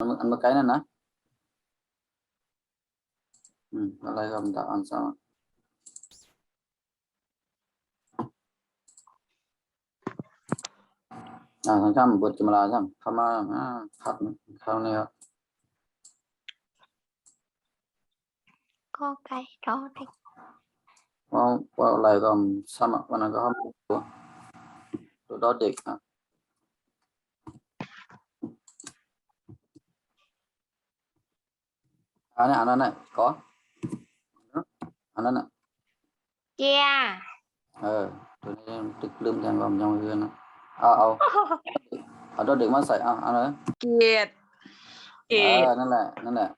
อันเมื่ออันเมื่อไกลนั่นนะอืมอะไรก็มันตาม sama อ่าทางช่ำบทจม ลาช่ำเข้ามาอ่าครับเข้าเนี่ยครับก็ไก่รอเด็กว่าว่าอะไรก็ซ้ำอะวันนั้นก็เข้าตัวตัวดอเด็กอะอันนี้อันนั้นน่ะ có อันนั้นน่ะเกียเออตัวนี้ตึกลืมแทงก็มันยังไม่เพื่อนนะเอาเอาเอาดอเด็กมาใส่เอาเอาเลยเกียรติเกเอตอนั่นแหละนั่นแหละ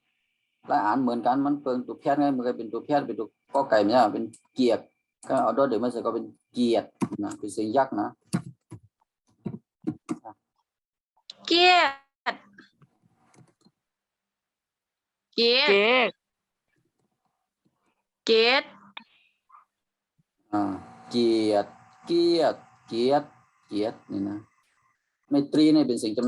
และอ่านเหมือนกันมันเปิงตัวแพทย์ไงมันก็เป็นตัวแพทย์เป็นตัวกอไก่เนี่ยเป็นเกียรติก็เอาดอเด็กมาใส่ก็เป็นเกียรตินะเป็นเสียงยักษ์นะเกียรติ เกียรติเกียรติอ่าเกียรติเกียรติเกียรติเกียรตินี่นะไมตรีนี่เป็นสิ่งจ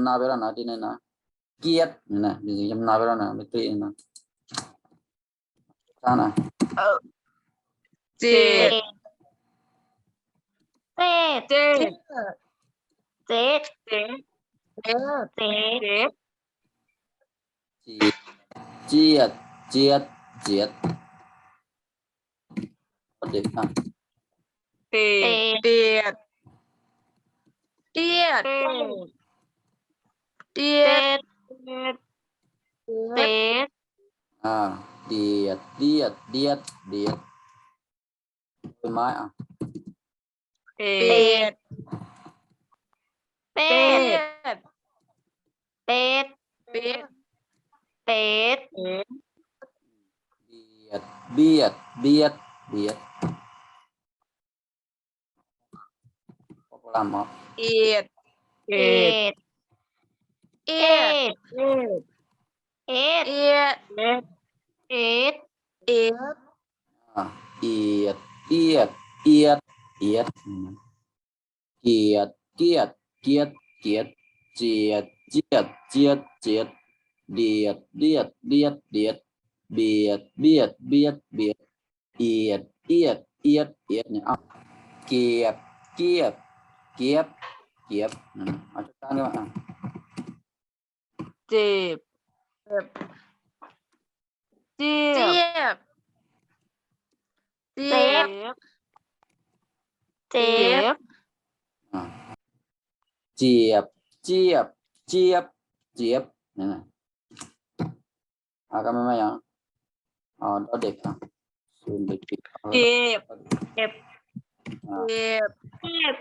ำนาไปแล้วนะที่นี่นะเกียรตินี่นะ เป็นสิ่งจำนาไปแล้วนะไมตรีนี่นะใช่นะเจเจ็ดเจเจ็ดเจเจ็ดเจเจเจียดเจียดเจียดเด็กนะเตเตียดเตียดเตียเจ็ดดเจ็ดอ่าเดียดเดียดเดียดเดียดเป็นไม้อะเตียดเป็เตีดยดเป็ดเป็ดเป็ดเบียด เบียด เบียด เบียดพอลำเหรอเอียดเอีเอ็ยดดเอีเอ็ยดดเอ็ดเอียดเอ็ดเอียด อ่าเอียด เอียด เอียด เอียดอืมเกียด เกียด เกียด เกียด เจียด เจียด เจียด เจียด เดียดเดียดเดียดเดียดเบียดเบียดเบียดเบียดเอียดเอียดเอียดเอียดเนี่ยเอาเกียบเกียบเกียบเกียบอืมเอาจัดการกันมาอะเจ็บเจ็บเจ็บเจ็บเจ็เจ็ดบอ่าเจียบเจียบเจียบเจียบนี่นะอ่าก็ไม่ไม่ยังอ๋อเอาเด็กอะซูมไปปิดเอาเจ็บอ่าเจ็บเจ็ด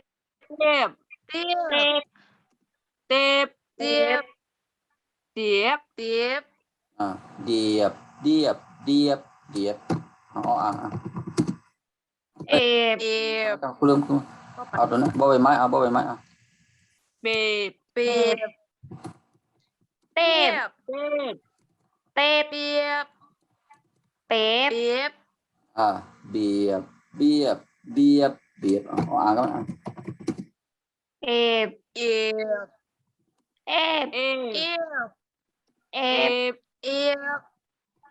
เจ็บเจ็บเจ็ดเจ็บเจ็บเจ็บเจ็บอ่าเดียบเดียบเดียบเดียบเอาเอาอะอะเอ็ดเจ็บเอาคุณลืมคุณเอาตัวนั้นบ่ใบไม้เอาบ่ใบไม้อะเบ็บเบ็บเต็บเบ็บเต็บเบียบเป็ดเบียบอ่าเบียบเบียบเบียบเบียบ เอาเอาอ่านกันอะเอ็บเอ็บเอ็บเอ็บเอ็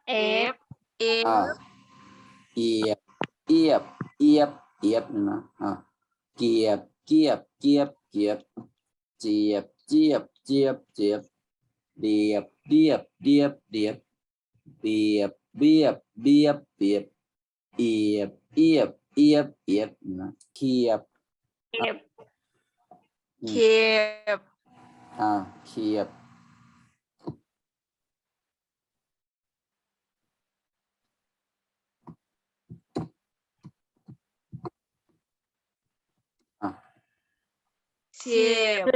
เอ็บบเอ็บ เอ็บเอ็บอ่าเอียบเอียบเอียบเอียบนี่นะอ่าเกียบเกียบเกียบเกียบเจียบเจียบเจียบเจียบเดียบเดียบเดียบเดียบเบียบเบียบเบียบเบียบเอียบเอียบเอียบเอียบนะเขียบเอ็บเข็บอ่าเขียบเข็บ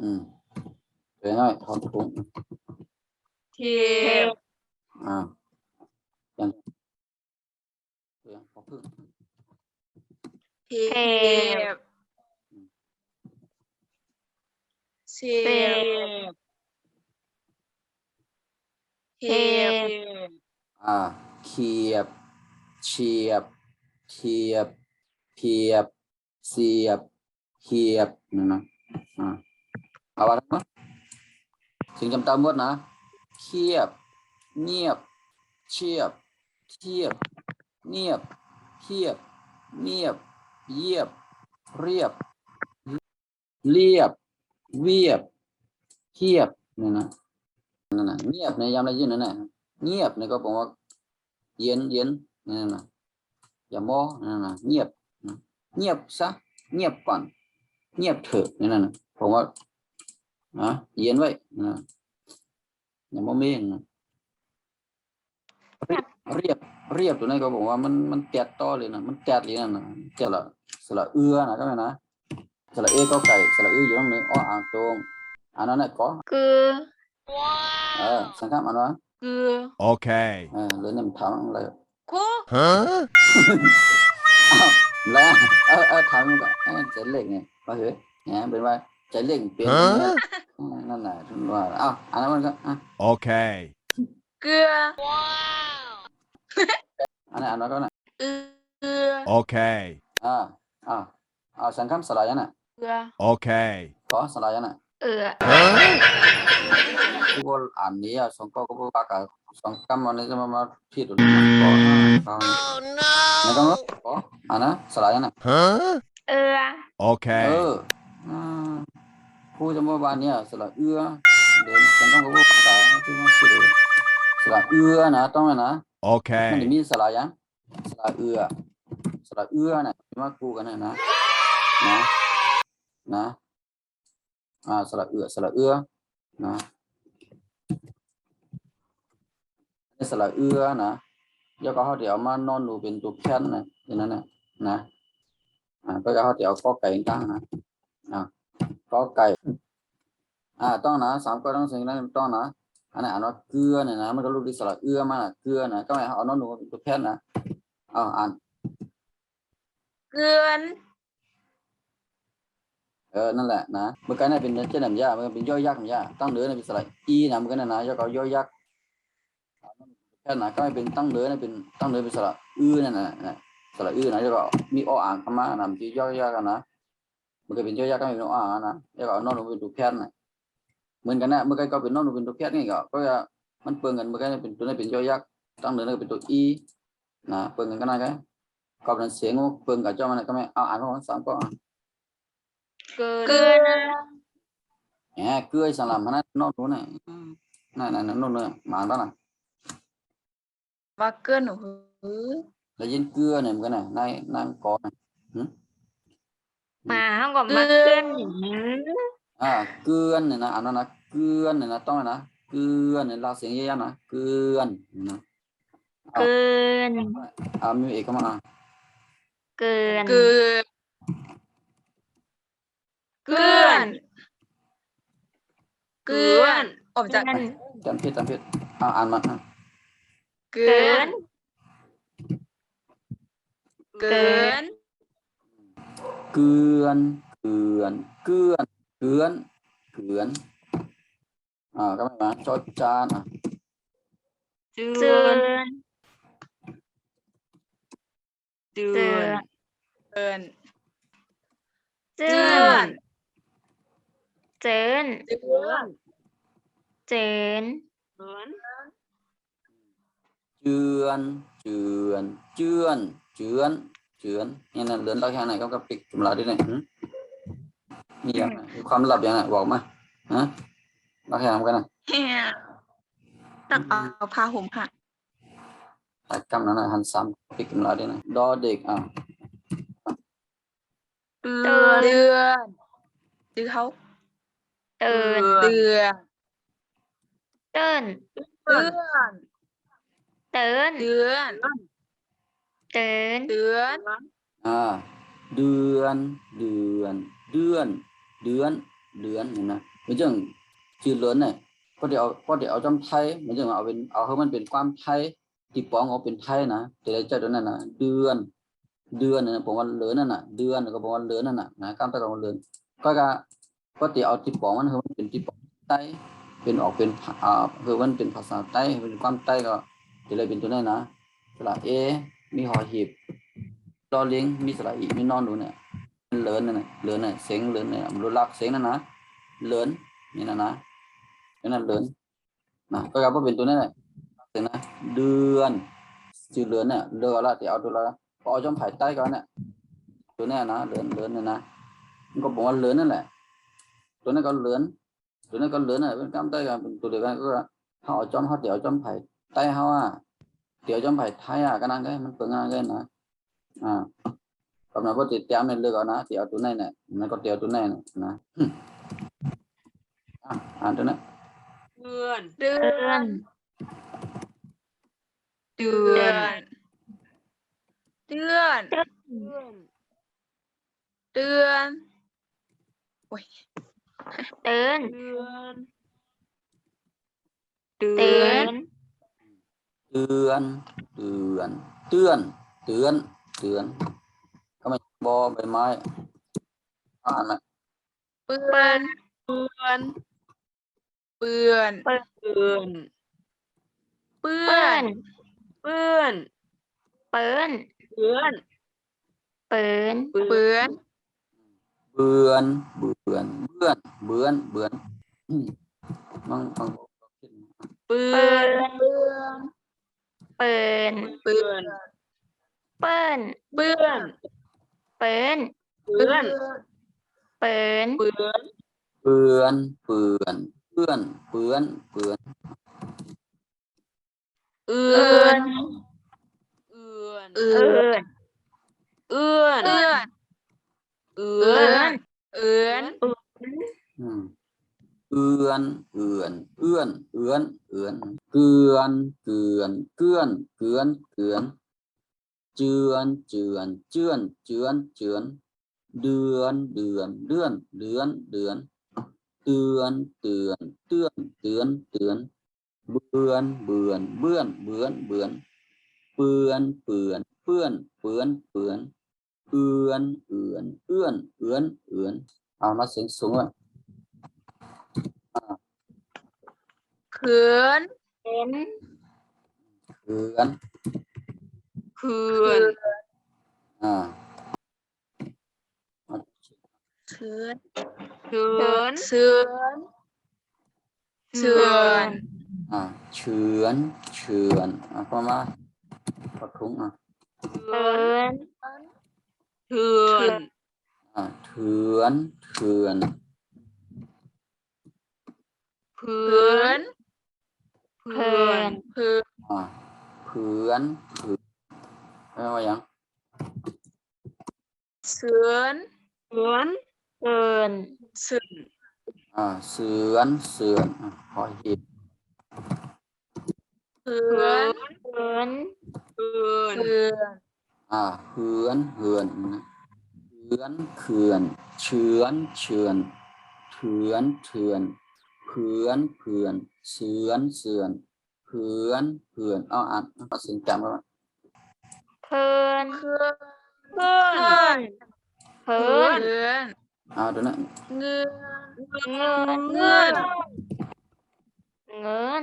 อืม เดี๋ยวหน่อยทอนถุงเข็บอ่ายังเดี๋ยวขอพึ่งเข็บเข็บเข็บอ่าเขียบ เฉียบเขียบเพียบ เสียบเขียบนี่นะอ่าเอาอะไรนะ สิ่งจำตามหมดนะเคียบ เงียบ เชียบ เทียบ เงียบเทียบ เงียบ เยียบ เรียบ เรียบ เวียบเทียบเนี่ยนะนั่นนะเงียบในยามอะได้ยินนั่นนะเงียบเนี่ยก็บอกว่า เย็นเย็นนั่นนะอย่ามอนั่นนะเงียบ เงียบซะ เงียบก่อน เงียบเถอะนี่นั่นนะผมว่า นะเย็นไว้นะอย่ามอเมงนะเรียบเรียบเรียบตัวนี้ก็บอกว่ามันมันแกดต่อเลยนะมันแกดเลยนั่นนะแกดละสละเอือนะก็ไหมนะสละเอก็ไก่สละเอืออยู่ตรงนึงอ้ออ่างตรงอันนั้นน่ะก็คือเออสังกัดมันวะคือ Okay. เออเลยเนี่ยมันถามอะไรคู Huh? อ้าวแล้วเออเออถามมันก็เออใจเล็กไงว่าเฮ้ยเนี่ยเป็นว่าใจเล็กเปลี่ยนฮะเนี่ยอืมนั่นแหละถึงว่าอ้าวอันนั้นมันก็อะ Okay. เกลือ อันนั้นอันนั้นก็น่ะเอือ Okay. อ่าอ่าอ่าสังคำสลายน่ะเกลือ Okay. ขอสลายน่ะเอือ Huh? ทุกคนอ่านนี้อะสองก็ก็บอกว่าสองคำวันนี้จะมามาผิดหรือไม่ก็อ่าไม่ต้องก็อ่านะสลายน่ะ Huh? เอือเอ Okay. ออ่า ผู้จำว่าบ้านเนี่ยสระเอื้อเดินฉันต้องก็พูดภาษาที่มันผิดเลยสระเอื้อนะต้องไหมนะมันจะ Okay. มีสระยังสระเอื้อสระเอื้อน่ะที่มาคู่กันน่ะนะนะนะอ่าสระเอื้อสระเอื้อนะนี่สระเอื้อนะแล้วก็เขาเดี๋ยวมานอนดูเป็นตัวแค้นนะอย่างนั้นนะนะอ่าก็จะเขาเดี๋ยวก็ไก่ตั้งนะอ่า ก็ไก่ อ่า ต้องนะสามก็ต้องสิ่งนั้นต้องนะอันนั้นอ่านว่าเกลือเนี่ยนะมันก็รูปที่สระเอื้อมาน่ะเกลือนะก็หมายเอาน้องหนูมาเป็นตัวแทนนะเอาอ่านเกลือนเออนั่นแหละนะเมื่อกี้เนี่ยเป็นเจ้าหน้ายามันเป็นย่อยยักษ์หนำยาตั้งเดือเนี่ยเป็นสระอีนะเมื่อกี้เนี่ยนะย่อก็ย่อยยักษ์เอาน้องหนูเป็นตัวแทนนะก็ไม่เป็นตั้งเดือเนี่ยเป็นตั้งเดือเป็นสระอื้อนั่นน่ะนะสระอื้อนะแล้วก็มีอ้ออ่างเข้ามานะมันจะย่อยยักษ์กันนะมันก็เป็นย่อยยักษ์ก็ไม่เป็นอ้ออ่างนะแล้วก็เอาน้องหนูเป็นตัวแทนนะเหมือนกันนะเมื่อกี้ก็เป็นน้องหนูเป็นตัวแทนนี่ก็ก็จะมันเปลืองกันเมื่อกี้เนี่ยเป็นตัวนี้เป็นย่อยยักษ์ตั้งเดือนก็เป็นตัว e นะ เปิงกันก็ได้กันก็เป็นเสียงเปิงกับเจ้ามันก็ไม่เอาอ่านของสามก็อ่านเกลืเกลืออแหมเกลือสลัมมันนอกนู้นน่ะนั่นนั่นนู่นน่ะมาแล้วน่ะมาเกลื มันก็น่ะในนั่งก่อนน่ะมาห้องกับมาเกลือนอ่าเกลือนเนี่ยนะอ่านว่านะเกลือนเนี่ยนะต้องนะเกลือนเนี่ยลาเสียงเยอะๆนะเกลือนนะเกินอ่ามีเอกมาอะเกินเกลือเกลือนเกลือนออกจากเกินจำผิดจำผิดอ่าอ่านมาอะเกลืเกิอนนเกลือน เกลือนเกลือนเกลือนเกลือนเกลือนอ่าก็ไม่มาจอจานอะเจืเกิอนนเจืเกิอนนเกินเกิเจือนนเจินเจือนเจินเจือนเจือนเจือนเจือน เจือนนี่นะเลือนเราแค่ไหนก็กระปิกจุมลาด้วยเนี่ยหึมีอย่างไรมีความลับอย่างไรบอกมาฮะเราแค่ทำกันนะเฮียตักเอาผ้าห่มค่ะแต่กำนั้นนะหันซ้ำปิกจุมลาด้วยนะดอเด็กอะเดือนเดือนดือเขาเตินเดือนเติ้นเดือนเตินเดือน เตินเดือนอ่าเดือนเดือนเดือนเดือนเดือนเห็นไหมเหมือนจังชื่อเลือนเนี่ยพอเดี๋ยวเอาพอเดี๋ยวเอาจำไทยเหมือนจังเอาเป็นเอาให้มันเป็นความไทยที่ปองเอาเป็นไทยนะแต่ละเจ้าตัวนั้นนะเดือนเดือนน่ะผมว่าเหลือนั่นน่ะเดือนก็บอกว่าเหลือนั่นน่ะนะกามตะกอนเหลือนก็ก็ก็ติเอาที่ปองมันคือมันเป็นที่ปองใต้เป็นออกเป็นภาอ่าคือมันเป็นภาษาใต้เป็นความใต้ก็จะเลยเป็นตัวนั้นนะสระเอ มีหอหีบดอเลิงมีสระอีมีนอนดูเนี่ยเลือนนั่นน่ะเหลือนน่ะเสียงเลือนเนี่ยมันรู้ลักเสียงนั่นนะเลือนนี่นะนะนั่นเดือนนะก็กลับว่าเป็นตัวนั่นแหละถึงนะเดือนชื่อเดือนเนี่ยเลือกเอาละเดี๋ยวเอาตัวละพอเอาจอมไผ่ใต้ก่อนเนี่ยตัวนี้นะเดือนเดือนเนี่ยนะมันก็บอกว่าเดือนนั่นแหละ ตัวนั้นก็เดือนตัวนั้นก็เดือนน่ะเป็นกล้ามใต้กันเป็นตัวเดียวกันก็เขาเอาจอมเขาเดี๋ยวจอมไผ่ใต้เขาอ่เดี๋ยวจอมไผ่ไทยอะก็นั่นก็มันเปิดงาอะ tiểu trong phải thay à cái năng cái mình phương ngang cái nè à còn nó có thể tiểu mình lừa nó tiểu tụi này nè nó có tiểu tụi này nè nè à anh tụi này เดือน เดือน เดือน เดือน เดือนโอ้ยเตือน เดือน เดือน ตือนเตือนเตือนเตือนเตือนก็ไม่บอใบไม้อ่านไหมเปื้อนเปื้อนเปื้อนเปื้อนเปื้เปื้ออนนเปื้อนเปื้อนเปื้อนเปื้อนเปื้อนเบือนเบือนเบือนเบือนเบือนอืมมันมันเปื้เปื้ออนนเปื้อน เปื้อนเปื้อนเปื้อนเปื้อนเปื้อนเปื้อนเปื้อนเปื้อนเปื้อนเปือนเปือนเปือนเปือนเปือนเอื้เปื้ออนนเอื้อนเปื้อนเอื้อนเปื้อนเอื้อนเอื้อนอืมเอือนเอือนเอื้อนเอื้อน เอือน เกลือน เกลือน เกลือน เกลือน เกลือน เจือน เจือน เจือน เจือน เจือน เดือน เดือน เดือน เดือน เดือน เตือน เตือน เตือน เตือน เตือน เบือน เบือน เบือน เบือน เบือน เปือน เปือน เปื้อน เปือนเปือน เอือน เอือน เอื้อน เอือน เอื้อน เอามาเสียงสูงอะ เขื่อนเห็นเอือนเขื่อนอ่าเขื่อนเขื่อนเสื่อนเสื่อนอ่าเฉือนเฉือนอ่าพอมาปะทุงอะเปื้อนเถื่อน อ่าเถือนเถือนเพื่อน เพื่อนเพื่อนอ่าเผือนเผือนแปลว่าหยังเสือนเสือนเปื้อนเสือนอ่าเสือนเสือนอะขอหีบเพื่อนเปื้อนเพื่อนเพื่อนอ่าเหือนเหือนนะเหือนเขื่อนเฉือนเฉือนเถือนเถือนเผือนเผือน เสือนเสือนเผือนเผือนเอาอ่านเอาเสียงจำไว้ว่าเปื้อนเพื่อนเปื้อนเปื้เพื่ออนนเอาตัวนั้นเงินเงินเงินเงิน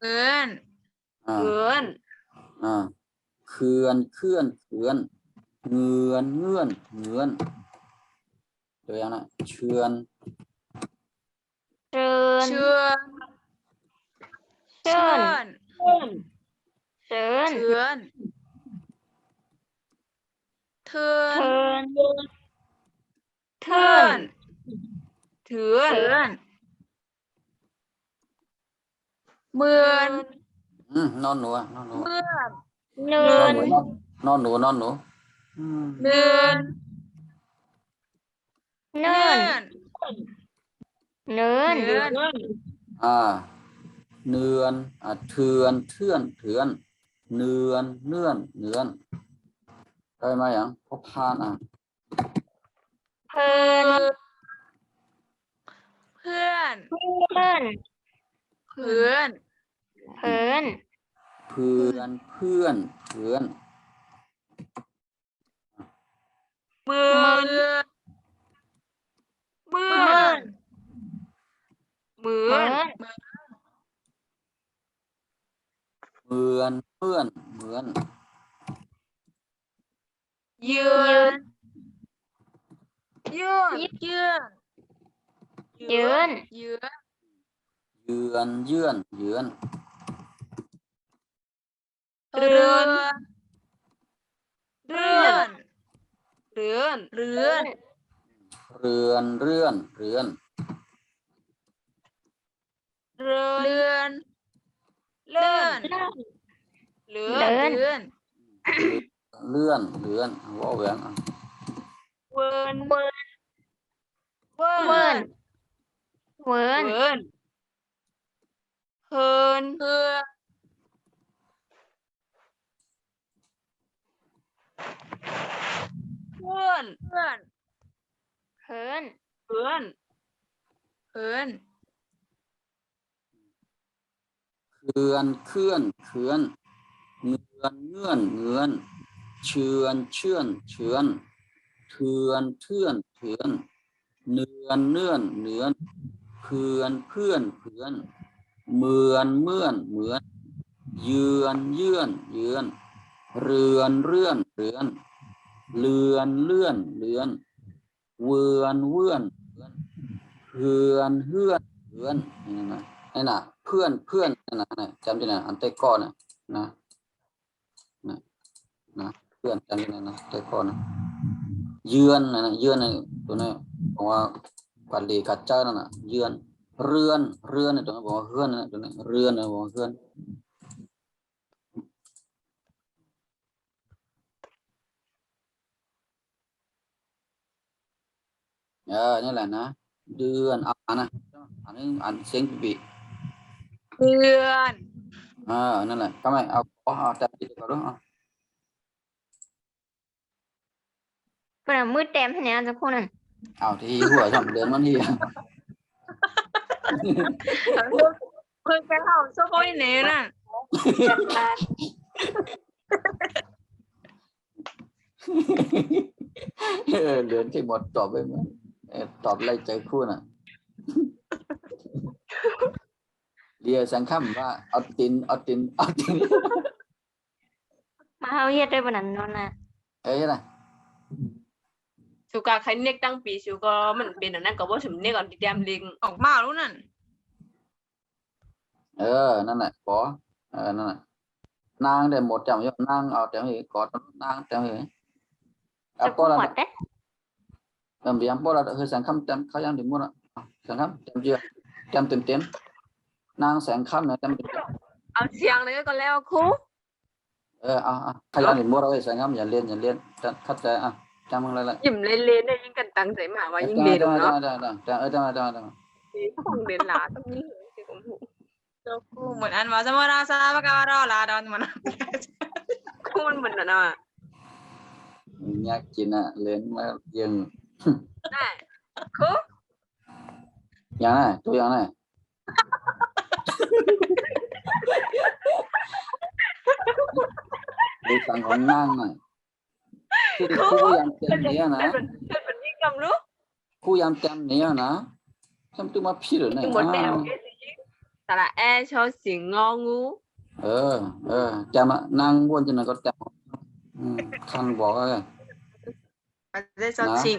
เงินอ่าเงินอ่าเขื่อนเคลื่อนเขื่อนเงือนเงื่อนเงือนตัวอย่างนะเชือนเชิญเชื่อน เชิเชื่ญอนเชิญเชื่อนเทือนเทินเทือนเทือนเหมือนอืมนอนหนูอะนอนหนูเหมือนเนินอนนหนูนอนหนูนอนหนูอืมเนินเนินเนินเนินอ่า เนือนอ่าเทือนเทือนเถือน เนือนเนื่อนเนือนได้ไหมยังพบพานอะเพิ่นเพื่อนเพิ่นเพื่อนเพิ่นเพื่อนเพื่อนเพื่อนเหมือนเหมือนเหมืเหอมืน อน เหมือนเพื่อนเหมือน ยืน ยืน ยืน ยืน ยืนยือนเยื่อนเยือนเรือน เรือน เรือน เรือน เรือนเรื่อนเรือน เรือน เลื่อนเลื่อนเลื่อนเลื่อนเลื่อนว่าแหวนอะเวิร์นเวิร์นเวิร์นเวิร์นเวิร์นเฮิร์นเฮือเพื่อนเพื่อนเฮิร์นเพื่อนเพื่อน เคลื่อนเคลื่อนเคลื่อนเงื่อนเงื่อนเงื่อนเชือนเชื่อนเชือนเทือนเทื่อนเทือนเนือนเนื่อนเนือนเพื่อนเพื่อนเพื่อนเหมือนเมื่อนเหมือน เยือนเยื่อนเยือน เรือนเรื่อนเรือน เลือนเลื่อนเลือนเวือนเวื่อนเวือนเฮือนเฮือนเฮือนนี่นะนี่นะ เพื่อนเพื่อนนี่นะนะจำได้นะอันเตก้อนนะนะนะนะเพื่อนจำได้นะเตก้อนนะเยือนนะนะเยือนนะตัวนี้บอกว่าปัดลีกัดเจ้านั่นนะเยือนเรือนเรือนนะตัวนี้บอกว่าเฮือนนะตัวนี้เรือนนะบอกว่าเฮือนเออนี่แหละนะเดือนอ่านนะอ่านนี่อ่านเสียงปี เพื่อนเออนั่นแหละทำไมเอาเอาเอาแต่ติดก่อนด้วยอะเป็นอะมืดเต็มทีนี้จะพูดนั่นเอาที่หัวทำเดินมันที่เพื่อนแกเขาชอบไปไหนน่ะกันลาดเออเดินที่หมดตอบไปมั้ยเออตอบไล่ใจคู่น่ะ เรียสังคำว่าเอาตินเอาตินเอาตินมาเฮาเฮ็ดได้บ่นั่นนอนน่ะเอ้ยนะชูกาใครเน็กตั้งปีชูก็มันเป็นอันนั้นก็ว่าถึงเน็กก่อนติดยามลิงออกมาแล้วนั่นเออ นั่นแหละขอเออ นั่นแหละนางได้หมดจำยอดนางเอาแต่เหกอดนางแต่เหจะเอาพูก็ดละหมดเด้เติมเบียงพวกเราคือแสงคำเต็มเขายังถึงหมดอะแสงคำเต็มเจือเต็มเต็มเต็ม นางแสงคำเนี่ยเต็มเต็มเอาเสียงเลยก็แล้วครูเออเอาเอาเขายังถึงหมดเราแสงคำอย่าเล่นอย่าเล่นคัดใจอะจำมึงอะไรละยิ้มเล่นๆได้ยิ่งกันตั้งใจมาว่ายิ่งเด่นเนาะได้ได้ได้เออได้ได้ได้คงเด่นหลาต้องยิ่งสิผมหูเจ้าครูเหมือนอันว่าสมราซาปะกาวารอลาดอนมันครูมันเหมือนน่ะอยากกินอะเล่นมายังได้ครูอย่างไรตัวอย่างไร ดูสั่งของนางหน่อยที่คู่ยามเต็มเนี้ยนะเป็นเป็นยิ่งกำรู้คู่ยามเต็มเนี้ยนะทำตัวมาพี่หรือไงหมดแล้วแต่ละแอชอสิงงองูเออ เออจำอะนางวนจนก็จำอืมคันบอกว่าอาจจะชอสิง